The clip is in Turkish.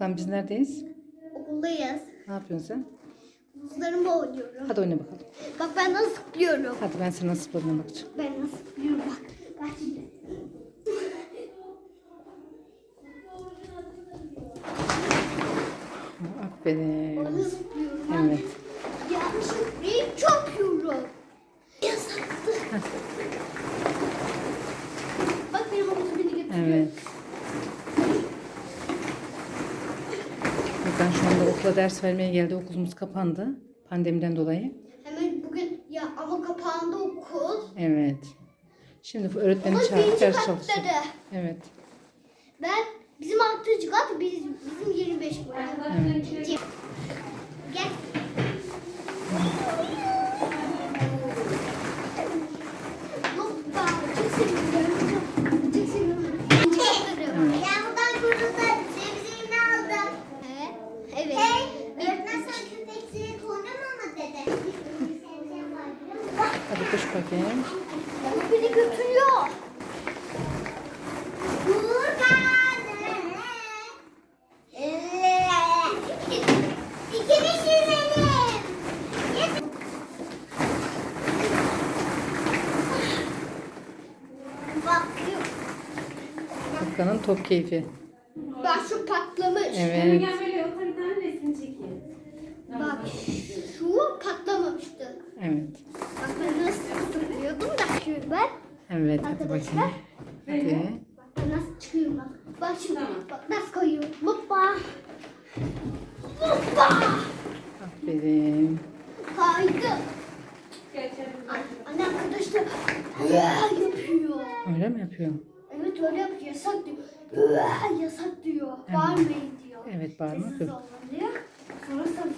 Lan biz neredeyiz? Okuldayız. Ne yapıyorsun sen? Buzlarımla oynuyorum. Hadi oyna bakalım. Bak ben nasıl zıplıyorum. Hadi ben sana nasıl zıpladığına bakacağım. Ben nasıl zıplıyorum bak. Bak şimdi. Aferin. Orada zıplıyorum. Evet. Yanlış zıplayıp çok yiyorum. Yasaktı. Bak benim omuz beni götürüyor. Evet. Ben şu anda okula ders vermeye geldi. Okulumuz kapandı. Pandemiden dolayı. Hemen bugün ya ama kapağında okul. Evet. Şimdi öğretmeni çağırıp ders çalışacak. Evet. Ben bizim altıncı kat biz, bizim 25 boy. Gel. Hadi koş bakayım. Beni götürüyor. Furkan'ın top keyfi. Bak şu patlamış. Evet. Bak şu patlamamıştı. Evet. Bak ben nasıl tutuyordum da şu ben. Evet hadi Arkadaşlar. bakayım. Hadi. Bak nasıl çıkıyorum bak. Bak şimdi Tamam. bak nasıl kayıyorum. Hoppa. Hoppa. Aferin. Kaydı. Geçelim. An- Anne arkadaşlar "Hıa" yapıyor. Öyle mi yapıyor? Evet öyle yapıyor. Yasak diyor. "Hıa" Yasak diyor. Bağırmayın diyor. Evet bağırmak Sessiz yok. olun diyor. Sonra sen